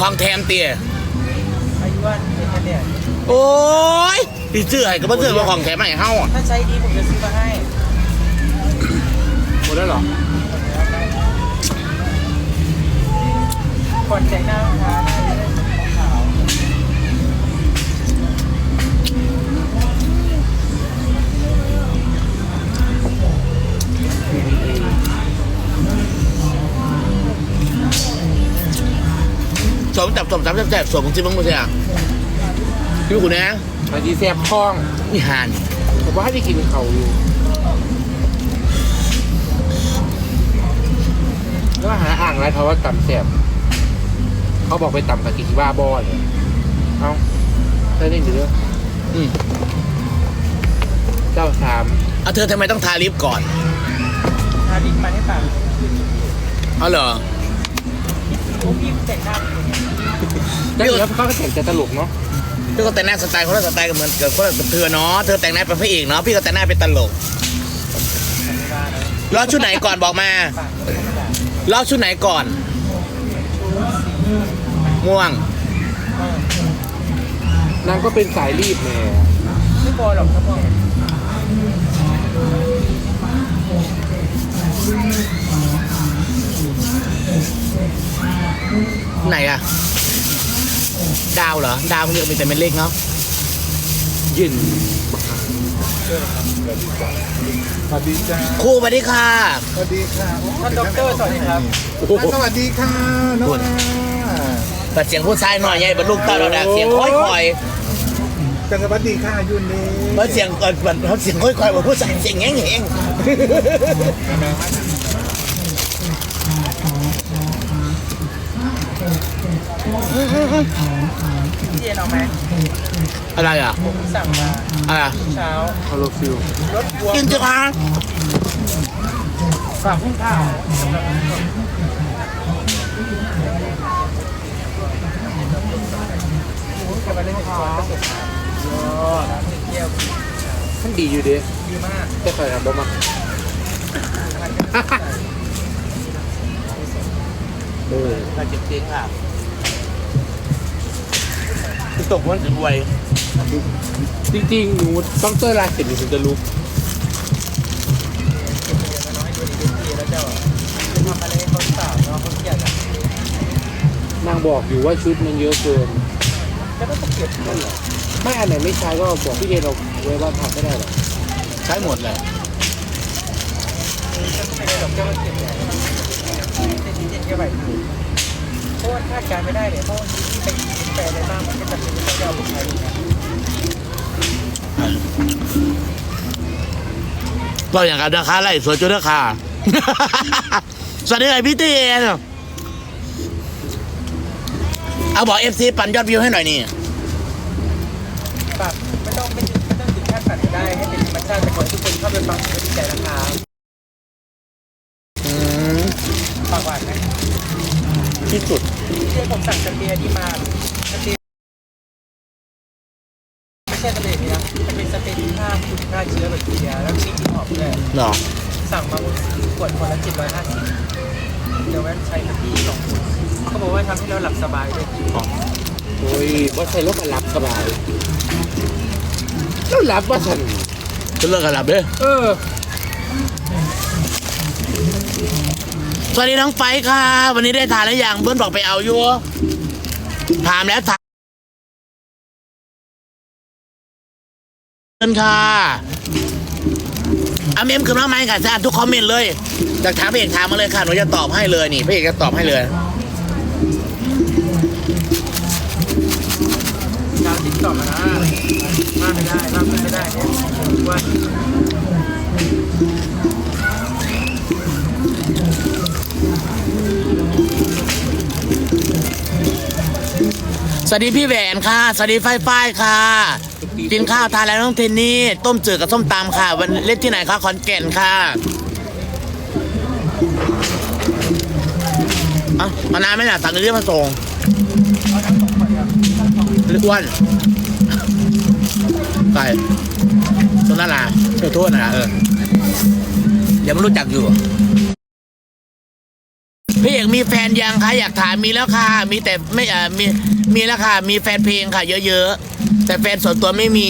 ของแถมเตี้ยอายุว่าเป็นคะแนนโอ้ยพี่เสื้อให้ก็บ่เสื้อว่าของแถมให้เฮาอะถ้าใช้ดีผมจะซื้อมาให้ หมดแล้วเหรอ ก่อนแต่งหน้านะคะน่ สมจับสมจับแซ่บๆสมจริงมึงบ่ใช่อะพี่กูนะบางทีแซ่บคล้องนี่หานผมว่าให้ได้กินเขาอยู่แล้วหาอ่างอะไรเขาว่าต่ำแซ่บเขาบอกไปต่ำกับกิบ้าบอเลยเอ้าได้เล่นอยู่ด้วยอืมเจ้าสามเอาเธอทำไมต้องทาลิปก่อนทาดินมาให้ปากเอาเหรอโอ้พี่แต่งหน้า เป็นยังไงแล้วเดี๋ยวเขาก็แต่งจะตลกเนาะพี่ก็แต่งหน้าสไตล์คนละสไตล์กันเหมือนกับคนละเธอเนาะเธอแต่งหน้าเป็นพระเอกเนาะพี่ก็แต่งหน้าเป็นตลกทำไม่ได้แล้วรอชุดไหนก่อนบอกมาปากเป็นธรรมดารอชุดไหนก่อน ม่วงเออนางก็เป็นสายรีบแหม่ไม่พอหรอกครับพ่อไหนอะ ดาวเหรอ ดาวมันก็มีแต่เป็นเลขเนาะยินสวัสดีจ้าครูสวัสดีค่ะ สวัสดีค่ะท่านด็อกเตอร์สวัสดีครับโอ้โหสวัสดีค่ะน้องคุณอาแต่เสียงผู้ชายหน่อยใหญ่บรรลุตาเราดักเสียงค่อยจังสวัสดีค่ะยุนนี่ๆเพราะเสียงเออมันเขาเสียงค่อยๆว่าผู้ชายเสียงแง่ง พี่เย็นเอาไหมๆอะไรอะ ผมสั่งมาอะไรอะเช้าคาร์โลฟิลรถวัวกินจ้ะคะฝากพุ่งข้าวโอ้ยแกมาเล่นในสวนประสบการณ์ยอดน้ำหนึ่งแก้วท่านดีอยู่ดิดีมากแต่ใครทำบ่มาเออเราจะเจ๊งค่ะ ตกวันจะรวย จริงๆหนูต้องเตอร์ลายเสร็จหนูถึงจะรู้น้อยตัวนี้เป็นทีแล้วเจ้าจะทำอะไรให้เขาสาวเนาะเขาอยากจะนางบอกอยู่ว่าชุดมันเยอะเกินก็ต้องเก็บนั่นแหละไม่อันไหนไม่ใช้ก็บอกพี่เดนเอาไว้ว่าทำไม่ได้หรอกใช้หมดเลยไม่ได้หรอกเจ้าเก็บเนี่ยเจ็ดเจ็ดแค่ใบ เพราะว่าคาดการไม่ได้เนี่ยเพราะที่ไปแปลอะไรบ้างมันก็จะเป็นเจ้าบุคคลนะก็อย่างกันนะคะไล่สวยจุดนะคะสวัสดีไอพี่เตียนเอาบอกเอฟซีปั่นยอดวิวให้หน่อยนี่ปรับไม่ต้องไม่ถึงไม่ต้องถึงขั้นตัดก็ได้ให้เป็นธรรมชาติแต่ก่อนทุกคนเข้าไปฟังก็ดีใจนะคะอืมฝากหวานไหม ที่สุดที่ผมสั่งสเตียนี่มาสเตียไม่ใช่สเตียนี่นะมันเป็นสเตียที่ฆ่าคุณฆ่าเชื้อแบคทีเรียแล้วมีกลิ่นหอมด้วยเหรอสั่งมาขวดคนละ750เดี๋ยวแว่นใช้กับพี่สองขวดเขาบอกว่าทำให้เราหลับสบายด้วยโอ้ยว่าใช้รถมารับสบายแล้วรับว่าฉันจะเลิกกันหลับเด้อเออส วัสดีน้องไฟค่ะ วันนี้ได้ทานแล้วยังเบิ้ลบอกไปเอาอยู่ถามแล้วถามเงินค่ะอาเมมขึ้นมาไหมค่ะสะอาดทุกคอมเมนต์เลยจากถามพี่เอกถามมาเลยค่ะหนูจะตอบให้เลยนี่พี่เอกจะตอบให้เลยดาวติ๊กตอกนะมาไม่ได้มาไม่ได้เนี่ยว่า สวัสดีพี่แหวนค่ะ สวัสดีฝ้ายค่ะ กินข้าวทานแล้วน้องเทนนี่ ต้มจืดกับส้มตำค่ะ วันเล่นที่ไหนคะขอนแก่นค่ะเอะมานานไหมน่ะสั่งเรื่องมาส่งหรืออ้วนไก่ตัวนั่นล่ะเออโทษนะเออยังไม่รู้จักอยู่ พี่เอกมีแฟนยังคะอยากถามมีแล้วค่ะ มีแต่ไม่เอ่อมีมีแล้วค่ะ มีแฟนเพลงค่ะ เยอะๆ แต่แฟนส่วนตัวไม่มี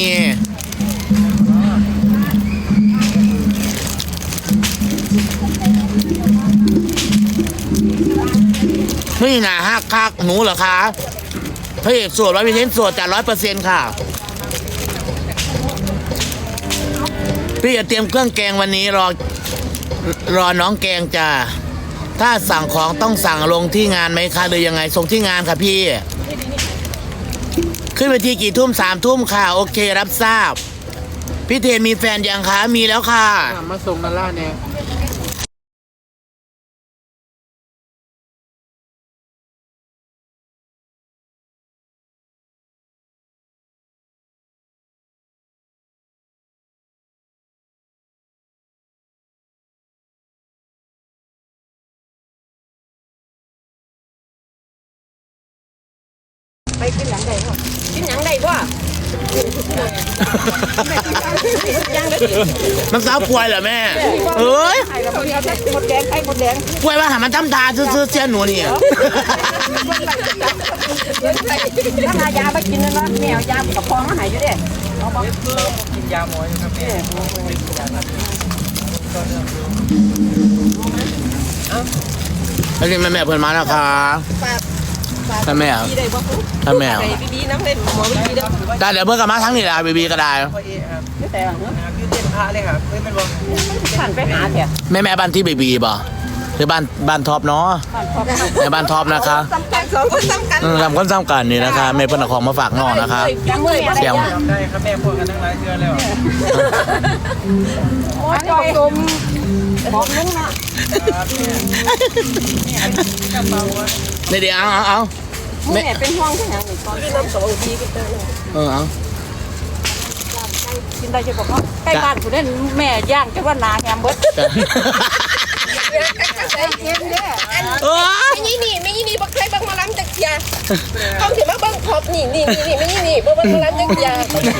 นี่นะฮักคักหนูเหรอคะพระเอกสวดร้อยเปอร์เซ็นต์สวดจากร้อยเปอร์เซ็นต์ค่ะ พี่จะเตรียมเครื่องแกงวันนี้รอรอน้องแกงจ้า ถ้าสั่งของต้องสั่งลงที่งานไหมคะหรือยังไงส่งที่งานค่ะพี่ ขึ้นไปที่กี่ทุ่มสามทุ่มค่ะ โอเครับทราบ พี่เทนมีแฟนยังคะ มีแล้วค่ะ มาส่งนาล่าเนี่ย กินหลังใดพ่อกินหลังใดพ่อยังได้กินมันสาวป่วยเหรอแม่ เอ้ยไข่เราเดียวหมดแดงไข่หมดแดงป่วยว่าหามันทำตาซื้อๆเสียหนูเนี่ยถ้ามายาไปกินแล้วเนาะแมวยากับพองมาหายอยู่เด้เอาบ่กินยาหมออยู่ครับแม่แล้วนี่แม่แม่เพิ่นมาแล้วค่ะฝากฝากท่านแม่ดีได้บ่ท่านแม่ไปดีๆน้ำเล่นหมอไม่ดีเด้อได้เดี๋ยวเพิ่นกลับมาทั้งนี้แหละบีบีก็ได้แต่ว่าเนาะคือเต้นพระเลยครับเฮ้ยมันบ่ผ่านไปหาแถวแม่แม่บ้านที่บีบีบ่หรือบ้านบ้านท็อปเนาะแม่บ้านท็อปนะคะสำคัญสองคนสำคัญอืมทำคนซ้ำกันนี่นะคะแม่เพิ่นเอาของมาฝากน้องนะคะยังมือเสียงได้ครับแม่พูดกันตั้งหลายเดือนแล้วหมอจอกลมของลุงน่ะ นี่เดี๋ยวเอาเอาเอาแม่เป็นห่วงที่หยังนี่ตอนที่น้ำสองดีกันเลยเออเอากินได้ใช่ปะใกล้บ้านผู้เล่นแม่ย่างจะว่านาแฮมเบิดจ้ะใจเย็นเด้อเออไม่ยี่นี่ไม่ยี่นี่บักใครบักมาล้ำจักรยาเอาถึงมาบังครอบนี่นี่นี่ไม่ ยี่นี่บักมาล้ำจักรยา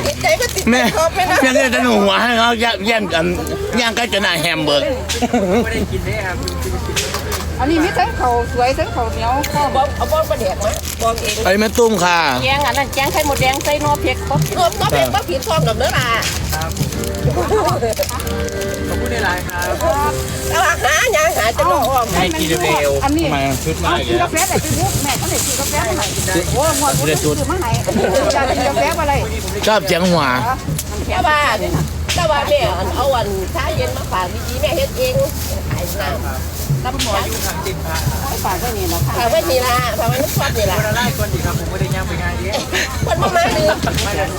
ติดใจก็ติดแม่ครอบไปนะยังจะจะหนูหัวให้เขาแย่แย่งกันย่างใกล้จะหน้าแฮมเบอร์กไม่ได้กินได้ครับอันนี้มีทั้งเขาสวยทั้งเขาเหนียวข้าวบอมเอาบอมมาแดกมาบอมเองไอ้แม่ตุ้มค่ะแกงอันนั้นแกงไข่หมดแดงใส่นอเผ็ดป๊อปรวมก็เป็นบักผิดฟองกับเนื้อลา ขอบคุณในไลน์ครับแล้วหาหยังหาจะรออ้อมให้กินเร็วอันนี้มาชุดมาเอาอีกกินแล้กาวแฟแต่กินมุกแม่เขาเลยกินกาแฟมาให้โอ้หมดกูซื้อมาให้จะกินกาแฟอะไรชอบเสียงหัวแต่ว่าแต่ว่าแม่เอาอันชาเย็นมาฝากดีๆแม่เฮ็ดเองขายน้ำตำหมออยู่ทางติดพระฝากไว้นี่นะค่ะฝากไว้นี่ล่ะฝากไว้น้ำซอสนี่ล่ะคนละไล่คนดีครับผมไม่ได้ย่างไปงานเยอะคนมามาลืมไม่ได้ห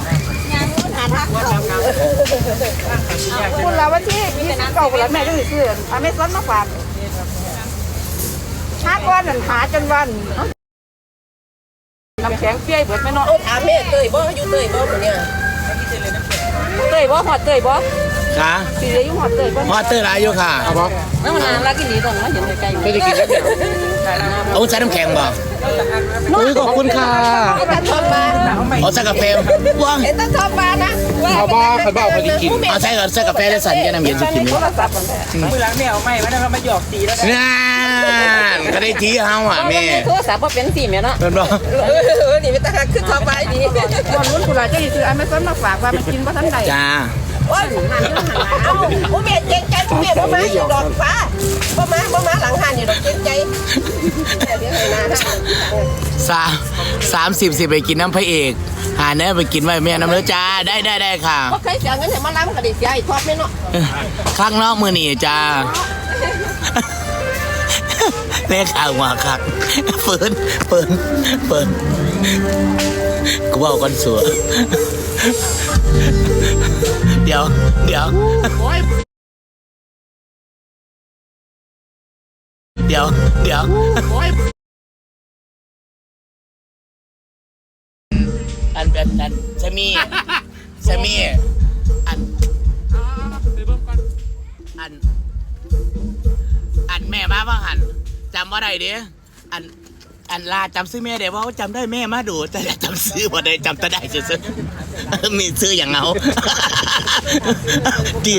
าทักว่าเขาทำงานร่างกายที่ยากคุณลาวันที่ยี่สิบเก้าแล้วแม่ก็ซื้ออเมซอนมาฝากหาก้อนนั่นหาจนวันน้ำแข็งเปียกเบิดไม่เนาะเอาถามแม่เตยบ่อยู่เตยบ่หมดเนี่ยเตยบ่หอดเตยบ่ ค่ะสีเลยยุ่งหอดเตยบ่พอเตอร์ไรอยู่ค่ะเอาปะแล้วมันนานแล้วกินดีตรงนั้นเห็นไกลๆไม่ได้กินแล้วเนี่ยเอาใส่น้ำแข็งบ่อุ้ยขอบคุณค่ะไอ้ตาชอบมาเอาใส่กาแฟว่างไอ้ตาชอบมานะเอาบ้าใครบ้าเอาไปกินเอาใส่กับใส่กาแฟได้สันแค่น้ำเย็นสุกินไหมโทรศัพท์มันมือล้างไม่เอาไม่ไม่ได้มาหยอกตีแล้วกันงานก็ได้ทีเฮาอะแม่โทรศัพท์บ่เป็นสีแม่เนาะเป็นบ่เออนี่ไม่ตาหักขึ้นชอบไปดีวันนู้นกูหลายจะซื้ออเมซอนมาฝากว่ามันกินบ่ทันใดจ้า โอ้ยเอาโอ้แม่เจ๊งใจแม่บ่มาอยู่ดอกฟ้าบ่มาบ่มาหลังหันอยู่ดอกเจ๊งใจเดี๋ยวให้นาสามสามสิบสิไปกินน้ำพระเอกหาเนื้อไปกินไว้แม่น้ำเนื้อจ้าได้ได้ได้ค่ะบ่เคยเสียเงินให้มาล้ำก็ได้เสียอีกทอดแม่เนาะข้างนอกมือหนีจ้าเรียกข่าวมาคักเปิดเปิดเปิดกูว่ากันสัว ดี๋ยวเดี๋ยว เดี๋ยวเดี๋ยวอันแบบนั้นจะมีจะมีอันอัน อันแม่มาบ้างหันจำว่าไรเด้อัน อันลาจำซื้อแม่เดี๋ยวว่าจำได้แม่มาดูแต่จำซื้อบ่ได้จำแต่ได้ซื้อๆมีซื้ออย่างเงาดี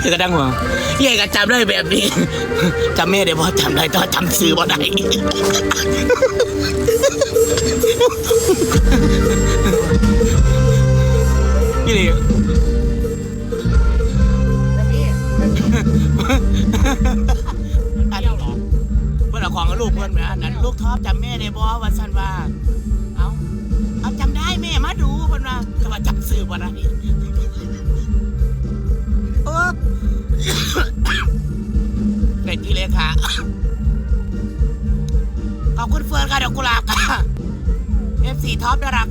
เฮ้ยก็ดังหัวเฮ้ยก็จำได้แบบนี้จำแม่ได้บ่จำได้แต่ว่าจำซื้อบ่ได้นี่เลยอัน อนเอาของกับลูกเพื่อนเหมือนอันนั้นลูกท็อปจำแม่ได้บ่ว่าสันว่า เอาเอาจำได้แม่มาดูเพื่อนว่าแต่ว่าจำซื้อบ่ได้เออเด็กที่เลยค่ะขอบคุณเฟิร์นค่ะดอกกุหลาบค่ะเอฟซีท็อปน่ารัก